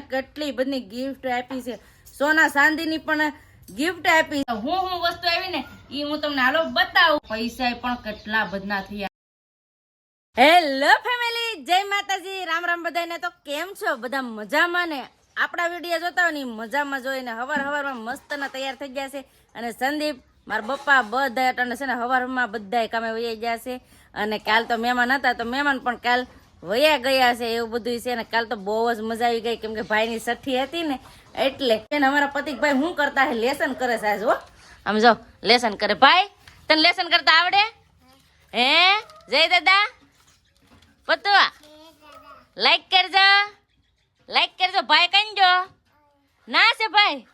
કેટલી બધી ગિફ્ટ આપી છે. સોના ચાંદીની પણ ગિફ્ટ આપી હું હું વસ્તુ આવી ને એ હું તમને હાલો બતાવું. પૈસા પણ કેટલા બધા થયા. હેલો ફેમિલી જય માતાજી. રામ રામ બધાને તો કેમ છો? બધા મજામાં ને? આપણા વીડિયો જોતા હોય ને મજામાં જોઈને હવાર હવારમાં મસ્ત ના તૈયાર થઈ ગયા છે. અને સંદીપ મારા પપ્પા બધા અટાણે છે ને હવારમાં બધા કામે વહી ગયા છે. અને કાલ તો મહેમાન હતા તો મહેમાન પણ કાલ વયા ગયા છે, એવું બધું છે ને, કાલ તો બહુ જ મજા આવી ગઈ, કેમ કે ભાઈની સઠ્ઠી હતી ને, એટલે એને અમારા પતિકભાઈ શું કરતા લેસન કરે સાહેબ હો. આમ જો, લેસન કરે. ભાઈ, તને લેસન કરતા આવડે? હે? જય દાદા. પતવા લાઈક કરજો. લાઈક કરજો. ભાઈ કનજો ના છે ભાઈ?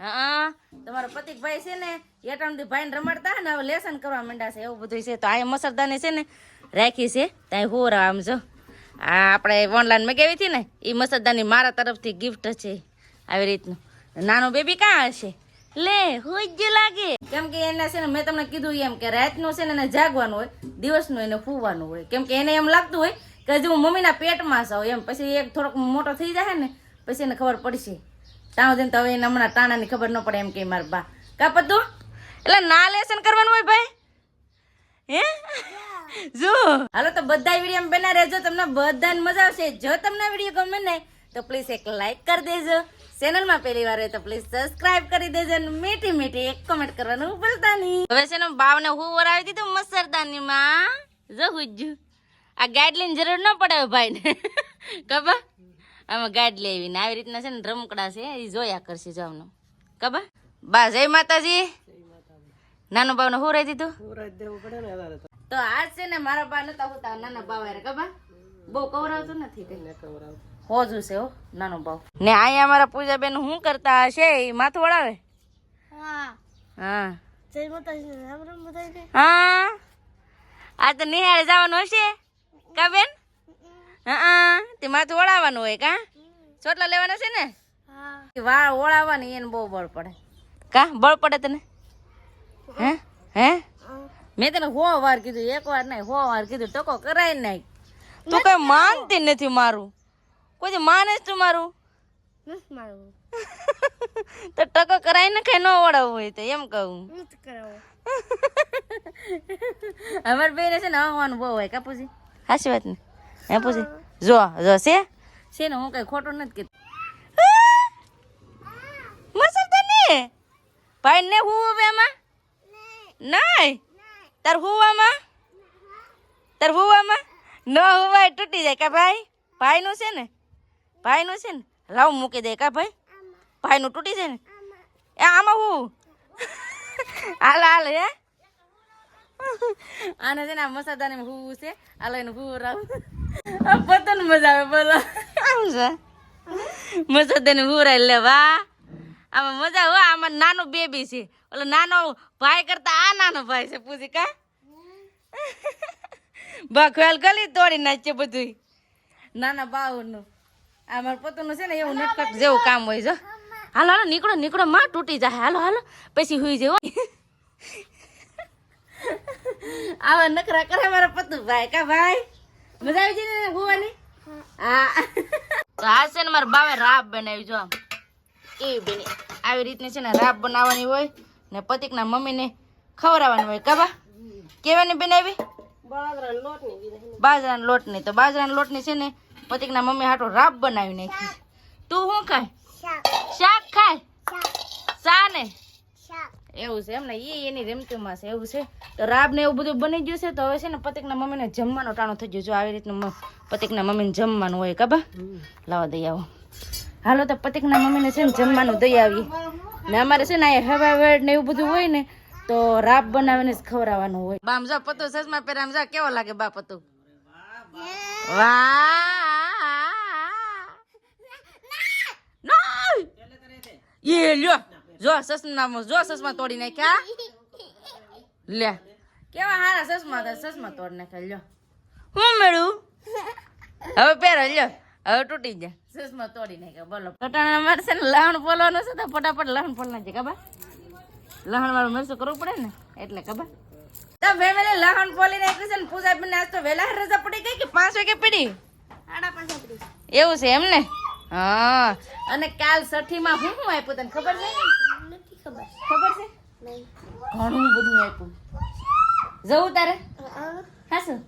હા, તમારો પતિક ભાઈ છે ને એટાણથી ભાઈને રમાડતા ને, હવે લેસન કરવા માંડ્યા છે, એવું બધું છે. તો આ મસરદાને છે ને, રાખી છે, ત્યાં હોરા, આમ જો. આ આપણે ઓનલાઈન મગાવી હતી ને? એ મસદાની મારા તરફથી ગિફ્ટ છે આવી રીતનું. નાનું બેબી કાં હશે? લે, હોય લાગે. કેમ કે એને છે ને, મેં તમને કીધું એમ કે રાતનું છે ને એને જાગવાનું હોય, દિવસનું એને ફૂવાનું હોય. કેમ કે એને એમ લાગતું હોય કે હજુ હું મમ્મીના પેટમાં જાઉં એમ. પછી એક થોડોક મોટો થઈ જાય ને, પછી એને ખબર પડશે. ત્યાં સુધી તો હવે એને હમણાં ટાણાની ખબર ન પડે એમ કે મારા બા. કા પતું એટલે ના લેસન કરવાનું હોય ભાઈ? હે? જો. હાલો તો બધા વીડિયો બના રહેજો. તમને બધાને મજા આવશે. જો તમને વીડિયો ગમે ને તો પ્લીઝ એક લાઈક કરી દેજો. ચેનલમાં પહેલી વાર હોય તો પ્લીઝ સબસ્ક્રાઇબ કરી દેજો અને મીઠી મીઠી એક કમેન્ટ કરવાનું ભૂલતા નહીં. હવે છે ને બાવને હું વરાવી દીધું મસરદાની માં જો હુજ્જુ. આ ગાઈડ લઈને જરૂર ન પડે ભાઈને. કબા આમાં ગાઈડ લેવી ને આવી રીતના છે ને રમકડા છે એ જોયા કરશે જવાનું કબા બા જય માતાજી. નાનો બાવને હું રહી દીધું? તો આજ છે ને મારા બા નતા હોતા નાના બાવ હારે કબા બહુ કવરાવતો નથી કઈ હોજું છે હો નાનો બાવ. ને અહીંયા પૂજા પૂજાબેન શું કરતા હશે? એ માથું વળાવે? હા. હા. હા. આ તો નિહાળે જવાનું હશે? કા બેન? હા તે માથું ઓળાવવાનું હોય કા? ચોટલા લેવાના છે ને? વાળ ઓળાવવાની એને બહુ બળ પડે. કા? બળ પડે તને? હે? હે? મેં તને હો વાર કીધું એક વાર નહીં હો વાર કીધું ટકો કરાય નહીં. તું કઈ માનતી નથી મારું. કોઈ માને છે તું મારું? તો ટકો કરાય ને કઈ ન વળાવવું હોય તો એમ કહું. અમાર બેન છે ને આવવાનું બહુ હોય કાપુજી. હાસી વાત ને? હે. પૂછી જો જો છે? છે ને હું કઈ ખોટું નથી કીધું. મસર તને ભાઈ ને હું હવે એમાં નહીં? તાર હુવામાં? તાર હુવામાં? ન હુવાય તૂટી જાય કા ભાઈ? ભાઈનું છે ને? ભાઈનું છે ને? લાવ મૂકી દે કા ભાઈ? ભાઈનું તૂટી જાય ને? એ આમાં હું? હાલ હાલ, હે? આને છે ને આ મસાદાને હું છે? આ લઈને હું રાવ. પતન મજા આવે, બોલો. છે? મસાદાને હું રાઈ લે વાહ આમાં મજા હો આમાં નાનું બેબી છે. ઓલો નાનો ભાઈ કરતા આ નાનો ભાઈ છે પૂછી કા? બા ખ્યાલ ગલી તોડી નાખશે બધું નાના બાવનું. આ મારા પોતાનું છે ને એવું નટકટ જેવું કામ હોય જો હાલો હાલો નીકળો નીકળો માં તૂટી જાય. હાલો હાલો પછી હુઈ જેવો આવા નખરા કરે મારા પતુ ભાઈ. કા ભાઈ? મજા આવી જઈને ભૂવાની હા. તો આ છે ને મારા બાવે રાબ બનાવી જો આમ એવી બને. આવી રીતની છે ને રાબ બનાવવાની હોય ને પતિકના મમ્મીને ખવડાવવાની હોય. કાબા કેવાની બનાવી બાજરાના લોટની તો બાજરાના લોટની છે ને પતિકના મમ્મી હાટો રાબ બનાવી નાખી તું શું ખાય? શાક ખાય? શા ને એવું છે એમને. એ એની રેમતીમાં છે. એવું છે. તો રાબ ને એવું બધું બની ગયું છે. તો હવે છે ને પતિકના મમ્મીને જમવાનો ટાણો થઈ ગયો. જો આવી રીતનું પતિકના મમ્મીને જમવાનું હોય. કાબા લાવા દઈ આવો. હાલો તો પતિકના મમ્મીને છે ને જમવાનું દઈ આવીએ ને અમારે છે ને અહીંયા હવા વેડ ને એવું બધું હોય ને, તો રાબ બનાવીને જ ખવડાવવાનું હોય. બામ જો, પતો સસમા પહેરામ જા, કેવો લાગે બા પતો વાહ! એ લ્યો, જો સસમા જો સસમા તોડી નાખ્યા લે. કેવા હારા સસમા હતા, સસમા તોડી નાખ્યા, લ્યો. હું મેળું? હવે પહેરો, લ્યો. હવે તૂટી જાય સસમા તોડી નાખ્યા બોલો. કટાણા મારે છે ને લહણ બોલવાનું છે તો ફટાફટ લહણ ફોલ નાખજે ખબર? લહણ વાળું મરસું કરવું પડે ને એટલે ખબર? તો ફેમિલી લહણ ફોલી નાખ્યું છે ને પૂજા બેન આજ તો વહેલા રજા પડી ગઈ કે પાંચ વાગે પડી? એવું છે એમ ને? હા. અને કાલ છઠ્ઠીમાં હું શું આપ્યું તને ખબર છે? ખબર. ખબર છે? ઘણું બધું આપ્યું. જવું તારે? હા. શું?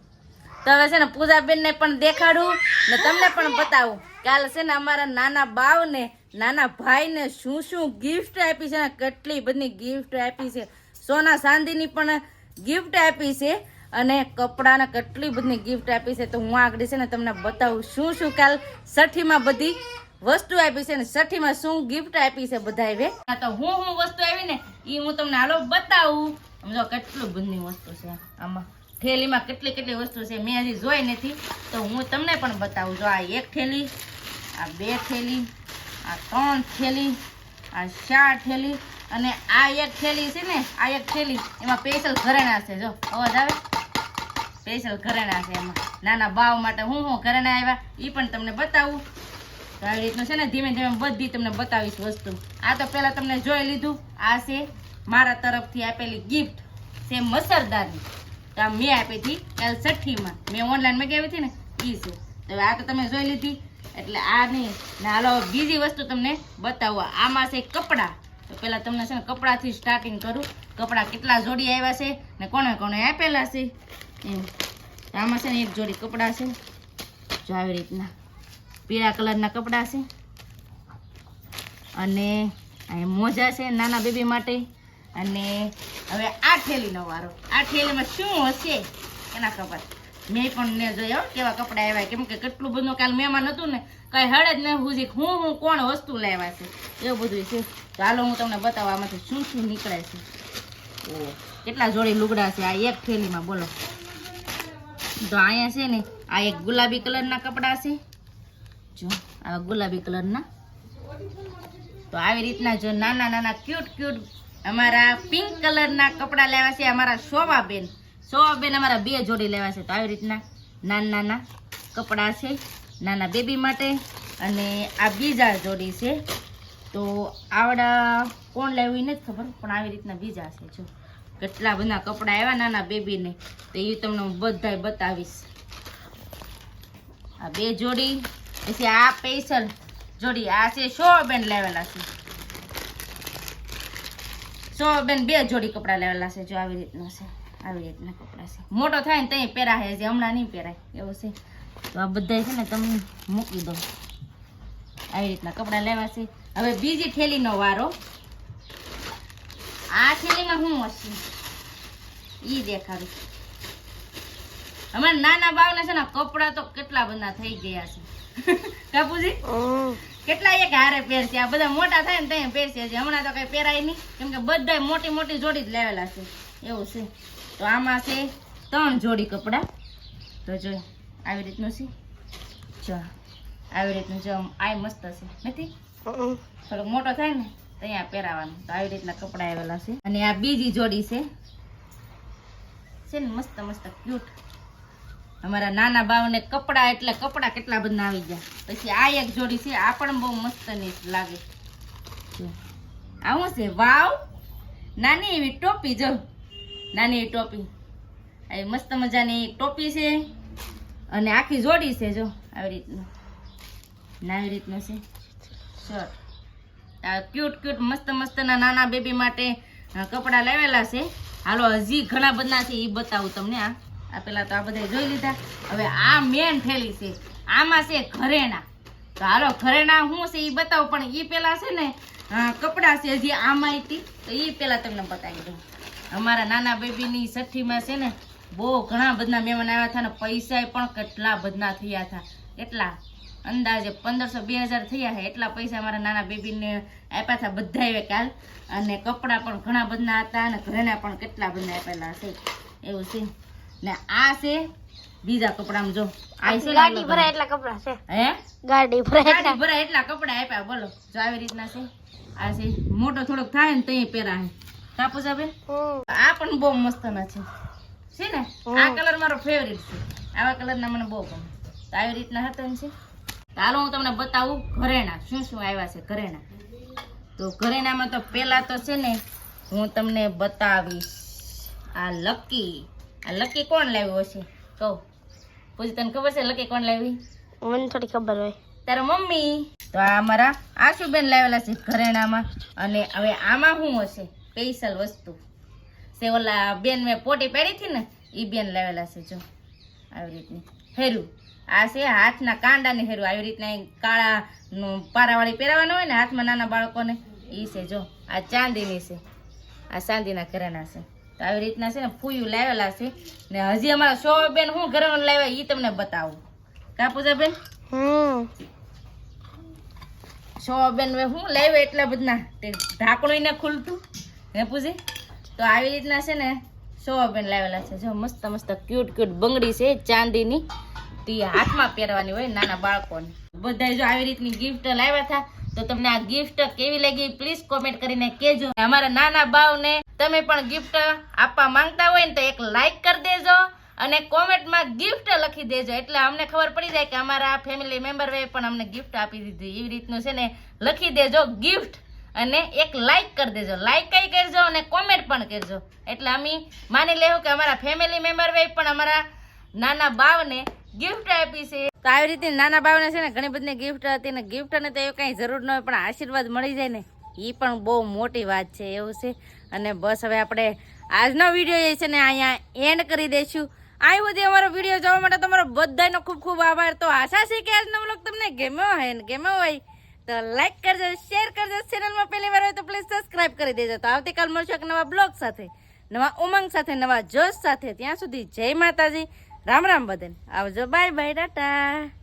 તો હવે છે ને પૂજાબેન ને પણ દેખાડું ને તમને પણ બતાવું. કાલ છે ને અમારા નાના બાવ ને નાના ભાઈ ને શું શું ગિફ્ટ આપી છે કેટલી બધી ગિફ્ટ આપી છે. સોના ચાંદીની પણ ગિફ્ટ આપી છે અને કપડાને કેટલી બધી ગિફ્ટ આપી છે. તો હું આગળ છે ને તમને બતાવું શું શું કાલ છઠ્ઠીમાં બધી વસ્તુ આપી છે ને છઠ્ઠીમાં શું ગિફ્ટ આપી છે બધા હવે તો હું હું વસ્તુ આવી ને એ હું તમને હાલો બતાવું. સમજો કેટલું બધી વસ્તુ છે આમાં. થેલીમાં કેટલી કેટલી વસ્તુ છે મેં હજી જોઈ નથી, તો હું તમને પણ બતાવું. જો આ એક થેલી, આ બે થેલી, આ ત્રણ થેલી, આ ચાર થેલી અને આ એક થેલી છે ને, આ એક થેલી, એમાં સ્પેશિયલ ઘરેણા છે. જો, અવાજ આવે? સ્પેશિયલ ઘરેણા છે એમાં. નાના બાવ માટે હું હું ઘરેણા આવ્યા એ પણ તમને બતાવું. તો આવી રીતનું છે ને, ધીમે ધીમે બધી તમને બતાવીશ વસ્તુ. આ તો પહેલાં તમને જોઈ લીધું. આ છે મારા તરફથી આપેલી ગિફ્ટ છે મસરદારની તો આ મેં આપી હતી કાલ છઠ્ઠીમાં. મેં ઓનલાઈન કહેવી હતી ને? એ છે. તો આ તો તમે જોઈ લીધી. એટલે આ નહીં હાલો બીજી વસ્તુ તમને બતાવો. આમાં છે કપડાં. તો પહેલાં તમને છે ને કપડાંથી સ્ટાર્ટિંગ કરું. કપડાં કેટલા જોડી આવ્યા છે ને કોને કોને આપેલા છે? એમ. આમાં છે ને એક જોડી કપડાં છે. જો આવી રીતના. પીળા કલરના કપડાં છે. અને મોજા છે નાના બેબી માટે. અને હવે આ થેલીનો વારો. આ થેલીમાં શું હશે એના ખબર. મેં પણ ને જોયો કેવા કપડાં આવ્યા કેમ કે કેટલું બધું કાલ મહેમાન હતું ને, કઈ હળે જ નહીં પૂછી હું હું કોણ વસ્તુ લાવ્યા છે, એવું બધું છે. તો હાલો હું તમને બતાવવા આમાંથી શું શું નીકળે છે. ઓ, કેટલા જોડી લુગડા છે આ એક થેલીમાં, બોલો. તો અહીંયા છે ને, આ એક ગુલાબી કલરના કપડાં છે. જો, આ ગુલાબી કલરના. તો આવી રીતના જો નાના નાના ક્યુટ ક્યુટ અમારા પિંક કલરના કપડાં લેવા છે અમારા શોભાબેન. શોભાબેન અમારા બે જોડી લેવા છે. તો આવી રીતના નાના નાના કપડાં છે, નાના બેબી માટે અને આ બીજા જોડી છે. તો આવડા કોણ લેવું નથી ખબર, પણ આવી રીતના બીજા છે જો. કેટલા બધા કપડાં આવ્યા નાના બેબીને તો એ તમને હું બધા બતાવીશ. આ બે જોડી, પછી આ પેસલ જોડી, આ છે સો બેન લેવેલા છે. સો બેન બે જોડી કપડાં લેવાલા છે, જો આવી રીતના છે, આવી રીતના કપડાં છે. મોટો થાય ને ત્યાં પહેરાય છે હમણાં નહીં પહેરાય, એવું છે. તો આ બધા છે ને તમે મૂકી દો આવી રીતના કપડાં લેવા છે. હવે બીજી થેલીનો વારો. આ થેલીમાં શું હશે ઈ દેખાડું. અમારા નાના બાવને છે ને કપડાં તો કેટલા બધા થઈ ગયા છે. કાપુજી? કેટલા એક હારે પહેરશે આ બધા મોટા થાય ને ત્યાં પહેરશે છે. હમણાં તો કઈ પહેરાય નહીં. કેમ કે બધા મોટી મોટી જોડી જ લેવેલા છે. એવું છે. તો આમાં છે ત્રણ જોડી કપડાં. તો જો આવી રીતનું છે. જો આવી રીતનું જો આ મસ્ત છે. નથી? થોડોક મોટો થાય ને ત્યાં પહેરાવાનું. તો આવી રીતના કપડાં આવેલા છે. અને આ બીજી જોડી છે. છે ને મસ્ત મસ્ત ક્યુટ અમારા નાના બાવને કપડાં એટલે કપડાં કેટલા બધા આવી ગયા. પછી આ એક જોડી છે, આ પણ બહુ મસ્તની લાગે. આવું છે? વાવ! નાની એવી ટોપી જો. નાની એવી ટોપી. આ મસ્ત મજાની ટોપી છે. અને આખી જોડી છે જો, આવી રીતનું. ના આવી રીતનું છે. શર્ટ. આ ક્યુટ ક્યુટ મસ્ત, મસ્તના નાના બેબી માટે કપડાં લાવેલા છે. હાલો, હજી ઘણા બધા છે એ બતાવું તમને, આ. આ પેલા તો આ બધા જોઈ લીધા. હવે આ મેન થેલી છે. આમાં છે ઘરેણા. તો હાલો, ઘરેણા શું છે એ બતાવું, પણ એ પેલા છે ને કપડાં છે હજી આમાં હતી તો એ પેલા તમને બતાવી દઉં. અમારા નાના બેબીની છઠ્ઠીમાં છે ને, બહુ ઘણા બધા મહેમાન આવ્યા હતા ને પૈસા પણ કેટલા બધા થયા હતા. એટલા અંદાજે પંદરસો બે હજાર થયા છે એટલા પૈસા મારા નાના બેબીને આપ્યા હતા બધા કાલ. અને કપડાં પણ ઘણા બધા હતા અને ઘરેણા પણ કેટલા બધા આપેલા છે. એવું છે. ને આ છે બીજા કપડામાં જો. ગાડી ભરાય એટલા કપડા છે. હે? ગાડી ભરાય ગાડી ભરાય એટલા કપડા આપ્યા બોલો. જો આવી રીતના છે. આ છે. મોટો થોડોક થાય ને તઈ પહેરા હે. કાપુ બેન. આ પણ બહુ મસ્ત ના છે. છે ને? આ કલર મારો ફેવરિટ છે. આવા કલરના મને બહુ ગમે. તો આવી રીતના હતા ને છે. હાલો હું તમને બતાવું ઘરેણા. શું શું આવ્યા છે ઘરેણા? તો ઘરેણામાં તો પહેલા તો છે ને હું તમને બતાવીશ. આ લકી. આ લકી કોણ લાવ્યું હશે? કહું. પૂછી તને ખબર છે લકી કોણ લાવી? મને થોડી ખબર હોય. તારા મમ્મી. તો આ અમારા આશુબેન લાવેલા છે ઘરેણામાં. અને હવે આમાં શું હશે? સ્પેશિયલ વસ્તુ. સે ઓલા બેન મેં પોટી પાડી હતી ને એ બેન લાવેલા છે જો. આવી રીતની. હેરું. આ છે હાથના કાંડાને હેરું. આવી રીતના કાળા પારાવાળી પહેરાવાના હોય ને હાથમાં નાના બાળકોને એ છે જો. આ ચાંદીની છે. આ ચાંદીના ઘરેણા છે. તો આવી રીતના છે ને ફૂયું લાવેલા છે. ને હજી અમારા સો બેન હું ઘરેણું લાવ્યા એ તમને બતાવું. કા પૂજાબેન? સો બેન હું લાવ્યા એટલા બધા તે ઢાંકણું ને ખુલતું. હે પૂજી? તો આવી રીતના છે ને સો બેન લાવેલા છે. જો મસ્ત મસ્ત ક્યુટ ક્યુટ બંગડી છે ચાંદીની. તે હાથમાં પહેરવાની હોય નાના બાળકોને. બધા જો આવી રીતની ગિફ્ટ લાવ્યા હતા. તો તમને આ ગિફ્ટ કેવી લાગી પ્લીઝ કોમેન્ટ કરીને કહેજો. અમારા નાના બાવને તમે પણ ગિફ્ટ આપવા માંગતા હોય ને તો એક લાઈક કરી દેજો અને કોમેન્ટમાં ગિફ્ટ લખી દેજો. એટલે અમને ખબર પડી જાય કે અમારા ફેમિલી મેમ્બર પણ અમને ગિફ્ટ આપી દીધી. એવી રીતનું છે ને, લખી દેજો ગિફ્ટ અને એક લાઈક કરી દેજો. લાઈક કઈ કરજો અને કોમેન્ટ પણ કરજો. એટલે અમે માની લેવું કે અમારા ફેમિલી મેમ્બર વે પણ અમારા નાના બાવને ગિફ્ટ આપી છે. તો આવી રીતે નાના બાવને છે ને ઘણી બધી ગિફ્ટ હતી ને ગિફ્ટ ને તો એવું કાંઈ જરૂર ન હોય, પણ આશીર્વાદ મળી જાય ને એ પણ બહુ મોટી વાત છે, એવું છે. અને બસ હવે આપણે આજનો વીડિયો જે છે ને અહીંયા એન્ડ કરી દઈશું. આવી બધી અમારો વીડિયો જોવા માટે તમારો બધાનો ખૂબ ખૂબ આભાર. તો આશા છે કે આજનો બ્લોગ તમને ગમ્યો હોય ને ગમ્યો હોય તો લાઈક કરજો શેર કરજો. ચેનલમાં પહેલી વાર હોય તો પ્લીઝ સબસ્ક્રાઇબ કરી દેજો. તો આવતીકાલ મળશું એક નવા બ્લોગ સાથે, નવા ઉમંગ સાથે, નવા જોશ સાથે. ત્યાં સુધી જય માતાજી. રામ રામ બદન આવજો બાય બાય ટાટા.